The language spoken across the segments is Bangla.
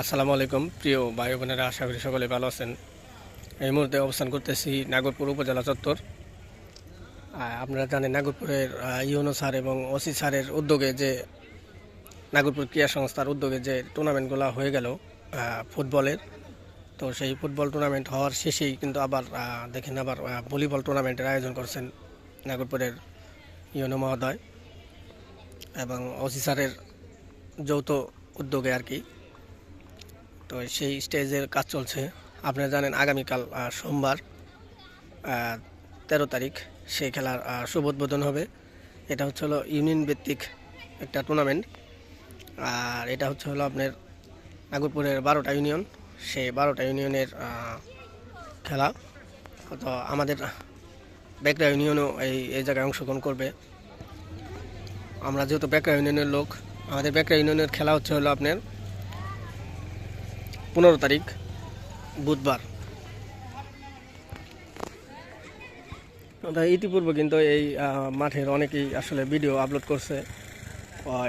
আসসালামু আলাইকুম, প্রিয় ভাই বোনেরা, আশা করি সকলে ভালো আছেন। এই মুহূর্তে অবস্থান করতেছি নাগরপুর উপজেলা চত্বর। আপনারা জানেন নাগরপুরের ইউনো স্যার এবং ওসি স্যারের উদ্যোগে যে নাগরপুর ক্রীড়া সংস্থার উদ্যোগে যে টুর্নামেন্টগুলো হয়ে গেল ফুটবলের। তো সেই ফুটবল টুর্নামেন্ট হওয়ার শেষেই কিন্তু আবার দেখেন আবার ভলিবল টুর্নামেন্টের আয়োজন করছেন নাগরপুরের ইউনো মহোদয় এবং ওসি স্যারের যৌথ উদ্যোগে আর কি। তো সেই স্টেজের কাজ চলছে। আপনারা জানেন আগামীকাল সোমবার তেরো তারিখ সেই খেলার শুভ উদ্বোধন হবে। এটা হচ্ছে হলো ইউনিয়ন ভিত্তিক একটা টুর্নামেন্ট আর এটা হচ্ছে হলো আপনার নাগরপুরের বারোটা ইউনিয়ন। সেই বারোটা ইউনিয়নের খেলা। তো আমাদের বেকরা ইউনিয়নও এই এই জায়গায় অংশগ্রহণ করবে। আমরা যেহেতু বেকরা ইউনিয়নের লোক, আমাদের বেকরা ইউনিয়নের খেলা হচ্ছে হলো আপনার পনেরো তারিখ, বুধবার। ইতিপূর্বে কিন্তু এই মাঠের অনেকেই আসলে ভিডিও আপলোড করছে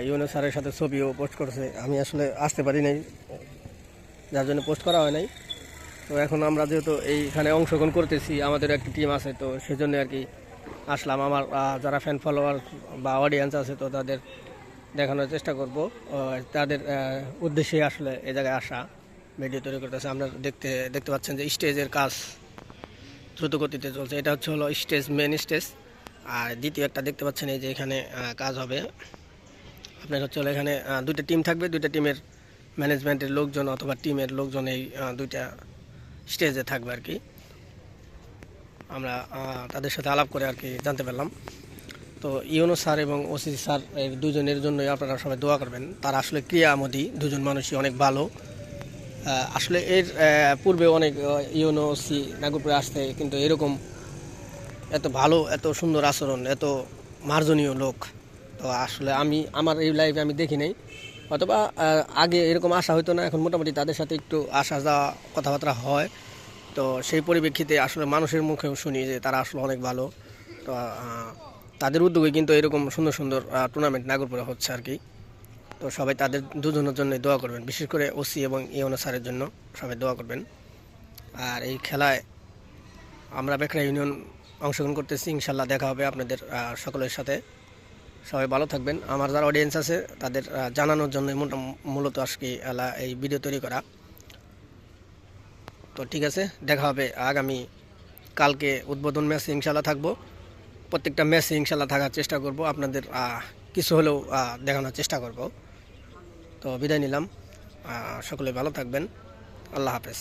ইউনো স্যারের সাথে ছবিও পোস্ট করছে। আমি আসলে আসতে পারি নাই, যার জন্য পোস্ট করা হয় নাই। তো এখন আমরা যেহেতু এইখানে অংশগ্রহণ করতেছি, আমাদের একটি টিম আছে, তো সেজন্য আর কি আসলাম। আমার যারা ফ্যান ফলোয়ার বা অডিয়েন্স আছে, তো তাদের দেখানোর চেষ্টা করব। তাদের উদ্দেশ্যে আসলে এ জায়গায় আসা। ভিডিও তৈরি করতেছে, আমরা দেখতে দেখতে পাচ্ছেন যে স্টেজের কাজ দ্রুত গতিতে চলছে। এটা হচ্ছে হলো স্টেজ মেন স্টেজ। আর দ্বিতীয় একটা দেখতে পাচ্ছেন এই যে এখানে কাজ হবে। আপনার হচ্ছে হলো এখানে দুইটা টিম থাকবে। দুইটা টিমের ম্যানেজমেন্টের লোকজন অথবা টিমের লোকজন এই দুইটা স্টেজে থাকবে আর কি। আমরা তাদের সাথে আলাপ করে আর কি জানতে পারলাম। তো ইউনো স্যার এবং ওসি স্যার এই দুজনের জন্যই আপনারা সবাই দোয়া করবেন। তারা আসলে ক্রিয়া ক্রিয়ামোদী, দুজন মানুষই অনেক ভালো। আসলে এর পূর্বে অনেক ইউনো ওসি নাগরপুরে আসতে কিন্তু এরকম এত ভালো, এত সুন্দর আচরণ, এত মার্জনীয় লোক। তো আসলে আমি, আমার এই লাইফে আমি দেখি নাই। অথবা আগে এরকম আসা হতো না, এখন মোটামুটি তাদের সাথে একটু আসা যাওয়া, কথাবার্তা হয়। তো সেই পরিপ্রেক্ষিতে আসলে মানুষের মুখেও শুনি যে তারা আসলে অনেক ভালো। তো তাদের উদ্যোগে কিন্তু এরকম সুন্দর সুন্দর টুর্নামেন্ট নাগরপুরে হচ্ছে আর কি। তো সবাই তাদের দুজনের জন্য দোয়া করবেন। বিশেষ করে ওসি এবং ইউনো স্যারের জন্য সবাই দোয়া করবেন। আর এই খেলায় আমরা বেকরা ইউনিয়ন অংশগ্রহণ করতেছি। ইনশাল্লাহ দেখা হবে আপনাদের সকলের সাথে। সবাই ভালো থাকবেন। আমার যারা অডিয়েন্স আছে, তাদের জানানোর জন্য মূলত আজকে এই ভিডিও তৈরি করা। তো ঠিক আছে, দেখা হবে আগামী, কালকে উদ্বোধন ম্যাচে ইনশাল্লাহ থাকব। প্রত্যেকটা ম্যাচে ইনশাল্লাহ থাকার চেষ্টা করব। আপনাদের কিছু হলেও দেখানোর চেষ্টা করব। তো বিদায় নিলাম। সকলে ভালো থাকবেন। আল্লাহ হাফেজ।